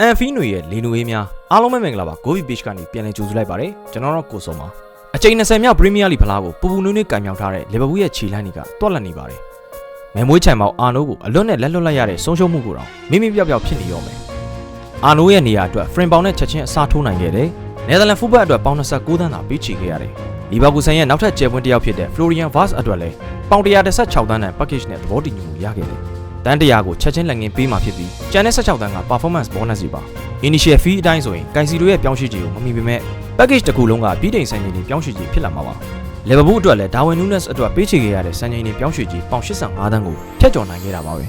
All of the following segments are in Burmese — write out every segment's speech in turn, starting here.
အန်ဖီနွေရဲ့လီနူအေးများအားလုံးပဲမင်္ဂလာပါ Gobi Beach ကနေပြန်လည်ကြိုဆိုလိုက်ပါတယ်ကျွန်တော်တို့ကိုစုံပါအချိန်20မြောက် Premier League ဖလားကိုပူပူနွေးနွေးကင်မြောက်ထားတဲ့လီဗာပူးရဲ့ခြေလှမ်းတွေကတွက်လက်နေပါတယ်မဲမွေးချန်မောက်အာနိုးကိုအလွတ်နဲ့လက်လွတ်လိုက်ရတဲ့ဆုံးရှုံးမှုကိုတော့မိမိပြောက်ပြောက်ဖြစ်နေရောမယ်အာနိုးရဲ့နေရာအတွက်ဖရင်ပေါင်နဲ့ချက်ချင်းအစားထိုးနိုင်ခဲ့တယ်နယ်သာလန်ဖူးဘက်အတွက်ပေါင်29သန်းသာပေးချေခဲ့ရတယ်လီဗာပူးဆန်ရဲ့နောက်ထပ်ကျယ်ပွင့်တစ်ယောက်ဖြစ်တဲ့ Florian Vaz အတွက်လည်းပေါင်116သန်းနဲ့ package နဲ့သဘောတူညီမှုရခဲ့တယ် တန်းတရာကိုချက်ချင်းလက်ငင်းပေးမှာဖြစ်ပြီးကျန်တဲ့16တန်းက performance bonus တွေပါ initial fee အတိုင်းဆိုရင်ကန်စီတို့ရဲ့ပြောင်းရွှေ့ခြင်းကိုမမီပေမဲ့ package တစ်ခုလုံးကပြည်တိန်စံချိန်တွေပြောင်းရွှေ့ခြင်းဖြစ်လာမှာပါလီဗာပူးအတွက်လည်းဒါဝင်နူးနက်စ်အတွက်ပေးချေခဲ့ရတဲ့စံချိန်တွေပြောင်းရွှေ့ခြင်းပေါင်85တန်းကိုဖျက်ကျော်နိုင်ခဲ့တာပါပဲ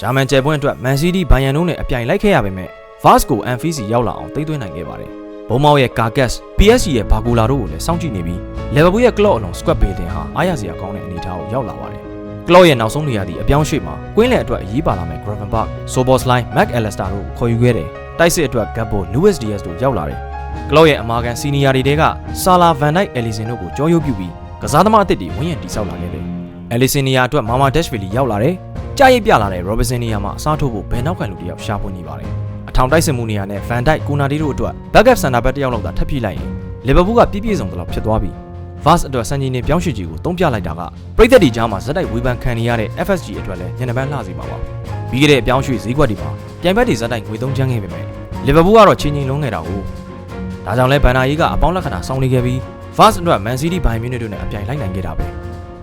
ဂျာမန်ကျယ်ပွင့်အတွက် Man City ဘိုင်ယန်တို့နဲ့အပြိုင်လိုက်ခဲ့ရပေမဲ့ Vaz ကို MFC ရောက်လာအောင်သိမ်းသွင်းနိုင်ခဲ့ပါတယ်ဘုံမောက်ရဲ့ Carcass PSG ရဲ့ဘာဂူလာတို့ကိုလည်းစောင့်ကြည့်နေပြီးလီဗာပူးရဲ့ Klopp အလုံး squad building ဟာအားရစရာကောင်းတဲ့အနေအထားကိုရောက်လာပါတယ် ကလော့ရဲ့နောက်ဆုံးနေရာဒီအပြောင်းရွှေ့မှာကွင်းလယ်အတွက်အရေးပါလာမဲ့ Gravenberch, Soboslai, Mac Allister တို့ကိုခေါ်ယူခဲ့တယ်။တိုက်စစ်အတွက် Gabbo, Luis Diaz တို့ရောက်လာတယ်။ကလော့ရဲ့အမာကန်စီနီယာတွေတဲက Salah, Van Dijk, Alisson တို့ကိုကြောရုပ်ပြုပြီးကစားသမားအသစ်တွေဝန်းရံတိဆောက်လာခဲ့တယ်။ Alisson နေရာအတွက် Mama Dashvili ရောက်လာတယ်။ကြားရိပ်ပြလာတဲ့ Robertson နေရာမှာအစားထိုးဖို့ဘယ်နောက်ခံလူတစ်ယောက်ရှာဖွေနေပါတယ်။အထောင်တိုက်စစ်မှုနေရာနဲ့ Van Dijk, Konate တို့အတွက် backup center back တစ်ယောက်လောက်သာထပ်ပြည့်လိုက်ရင်လီဗာပူးကပြည့်ပြည့်စုံတော့ဖြစ်သွားပြီ။ Vaz အတွက်စံချိန်နေပြောင်းရွှေ့ကြီးကိုတုံးပြလိုက်တာကပြည်သက်တီကြားမှာဇက်တိုက်ဝေဖန်ခံနေရတဲ့ FSG အတွက်လည်းညနေပန်းလှစီပါပါပြီးခဲ့တဲ့အပြောင်းရွှေ့ဈေးကွက်တွေမှာပြိုင်ဘက်တွေဇက်တိုက်ငွေသုံးချမ်းခဲ့ပေမဲ့လီဗာပူးကတော့ချင်းချင်းလုံးခဲ့တာကိုဒါကြောင့်လဲဘန်နာယီကအပေါင်းလက္ခဏာစောင်းနေခဲ့ပြီး Vaz အတွက် Man City ဘိုင်မြူနစ်တို့နဲ့အပြိုင်လိုက်နိုင်ခဲ့တာပဲ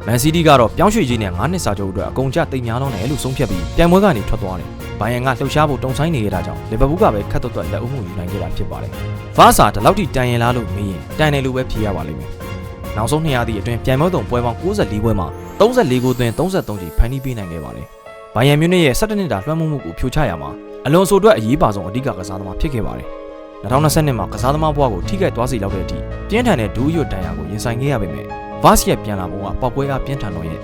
Man City ကတော့ပြောင်းရွှေ့ကြီးနဲ့9နှစ်စာချုပ်အတွက်အကုန်ကျတိတ်များတော့တယ်လို့ဆုံးဖြတ်ပြီးပြိုင်ပွဲကနေထွက်သွားတယ်ဘိုင်ယန်ကလှုပ်ရှားဖို့တုံဆိုင်နေခဲ့တာကြောင့်လီဗာပူးကပဲခတ်သွက်သွက်လက်ဦးမှုယူနိုင်ခဲ့တာဖြစ်ပါတယ်။ Vaz ဟာဒီလောက်ထိတန်ရင်လားလို့မေးရင်တန်တယ်လို့ပဲဖြေရပါလိမ့်မယ်။ နောက်ဆုံး200သည့်အတွင်းပြိုင်ပွဲတုံပွဲပေါင်း94ပွဲမှာ34ဂိုးသွင်း33ကြီးဖန်တီးပေးနိုင်ခဲ့ပါတယ်။ဘိုင်ယန်မြူနစ်ရဲ့17နှစ်တာလွှမ်းမိုးမှုကိုဖြိုချရမှာအလွန်ဆိုအတွက်အရေးပါဆုံးအဓိကကစားသမားဖြစ်ခဲ့ပါတယ်။2020မှာကစားသမားဘဝကိုထိခိုက်သွားစေလောက်တဲ့အထိပြင်းထန်တဲ့ဒူးရွတ်တန်ရာကိုရင်ဆိုင်ခဲ့ရပေမဲ့ Vaz ရဲ့ပြန်လာပုံကပောက်ကွဲအားပြင်းထန်တော့ရဲ့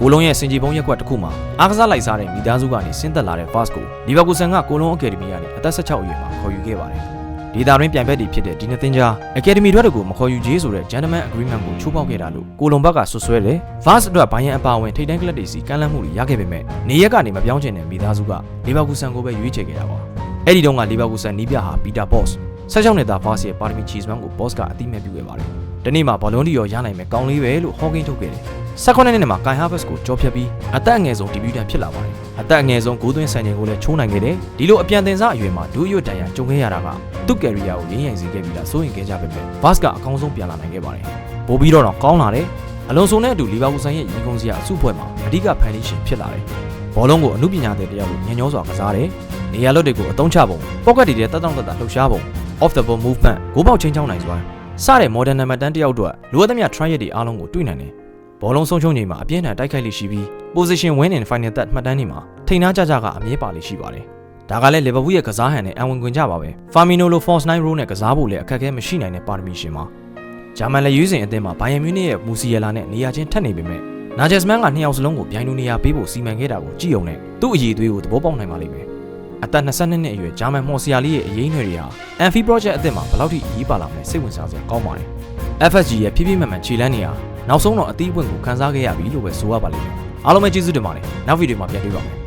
ကိုလုံးရဲ့စင်ကြီးပုံရက်ကွက်တစ်ခုမှာအားကစားလိုက်စားတဲ့မိသားစုကနေဆင်းသက်လာတဲ့ Vaz ကိုလီဗာပူးဆန်ကကိုလုံးအကယ်ဒမီကနေအသက်16အရွယ်မှာခေါ်ယူခဲ့ပါတယ်။ ဒေတာရင်းပြိုင်ဘက်တွေဖြစ်တဲ့ဒီနှစ်သင်းကြားအကယ်ဒမီတွေတွေကိုမခေါ်ယူကြေးဆိုတဲ့ gentleman agreement ကိုချိုးဖောက်ခဲ့တာလို့ကိုလုံးဘက်ကဆွဆွဲတယ်။ Vaz အတွက်ဘိုင်းရန်အပါအဝင်ထိတ်တန်းကလပ်တွေစီကမ်းလှမ်းမှုတွေရခဲ့ပေမဲ့နေရက်ကနေမပြောင်းချင်တဲ့မိသားစုကလီဗာပူးဆန်ကိုပဲရွေးချယ်ခဲ့တာပါ။အဲ့ဒီတော့ကလီဗာပူးဆန်နီးပြဟာပီတာဘော့စ်ဆက်ချောင်းနေတာ Vaz ရဲ့ပါရမီချီစမန်ကို boss ကအတိအမဲ့ပြုခဲ့ပါတယ်။ဒီနေ့မှာဘောလုံးဒီရောရနိုင်မယ်ကောင်းလေးပဲလို့ဟောကင်းထုတ်ခဲ့တယ်။ 16နှစ်မှာကိုင်ဟာဗက်စ်ကိုကြောဖြတ်ပြီးအသက်အငယ်ဆုံးဒီဘျူတန်ဖြစ်လာပါတယ်။အသက်အငယ်ဆုံးဂိုးသွင်းဆန်ချိန်ကိုလည်းချိုးနိုင်ခဲ့တယ်။ဒီလိုအပြန်တင်စားအရွယ်မှာဒူးရွတ်တန်ရကြုံခဲ့ရတာကသူ့ကယ်ရီယာကိုရင်းရင်စေခဲ့ပြီးလားစိုးရင်ခဲ့ကြပေမဲ့ဘတ်ကအကောင်းဆုံးပြန်လာနိုင်ခဲ့ပါတယ်။ပိုပြီးတော့တော့ကောင်းလာတယ်။အလွန်ဆိုနဲ့အတူလီဗာပူးဆိုင်ရဲ့ရင်ကုန်စရာအစုဖွဲ့မှာအဓိကဖန်တီးရှင်ဖြစ်လာတယ်။ဘောလုံးကိုအမှုပညာတဲ့တရားကိုညံ့ညောစွာကစားတယ်။နေရာလွတ်တွေကိုအသုံးချပုံပေါ့ကတ်တွေတဲ့တက်တောင့်တက်တာလှုပ်ရှားပုံ off the ball movement ဂိုးပေါက်ချင်းချောင်းနိုင်စွာစတဲ့ modern နံပါတ်တန်းတယောက်အတွက်လိုအပ်သမျှ try ရတဲ့အားလုံးကိုတွေ့နိုင်တယ်။ ဘောလုံးဆုံးချုံချိန်မှာအပြင်းထန်တိုက်ခိုက်လိရှိပြီး position win in final third မှတ်တမ်းတွေမှာထိန်းသားကြကြကအမြဲပါလိရှိပါတယ်။ဒါကလည်းလီဗာပူးရဲ့ကစားဟန်နဲ့အဝင်ခွင်ကြပါပဲ။ Firmino လို false nine role နဲ့ကစားဖို့လည်းအခက်အခဲမရှိနိုင်တဲ့ပါရမီရှင်ပါ။ဂျာမန်လက်ရွေးစင်အသင်းမှာဘိုင်ယန်မြူးနစ်ရဲ့မူစီယလာနဲ့နေရာချင်းထပ်နေပေမဲ့နာဂျက်စမန်ကနှစ်ယောက်စလုံးကိုပြိုင်လူနေရာပေးဖို့စီမံခဲ့တာကိုကြည့်ုံနဲ့သူ့အရေးသွေးကိုသဘောပေါက်နိုင်ပါလိမ့်မယ်။အသက်22နှစ်အရွယ်ဂျာမန်မော်စီယာလီရဲ့အရေးအနွယ်တွေဟာ Amphi Project အသစ်မှာဘယ်လောက်ထိအရေးပါလာမလဲစိတ်ဝင်စားစရာကောင်းပါတယ်။ FSG ရဲ့ဖြည်းဖြည်းမှန်မှန်ခြေလန်းနေရာ နောက်ဆုံးတော့အသီးအပွင့်ကိုခန်းစားခဲ့ရပြီလို့ပဲဆိုရပါလိမ့်မယ်။အားလုံးပဲကျေးဇူးတင်ပါတယ်။နောက်ဗီဒီယိုမှာပြန်တွေ့ပါမယ်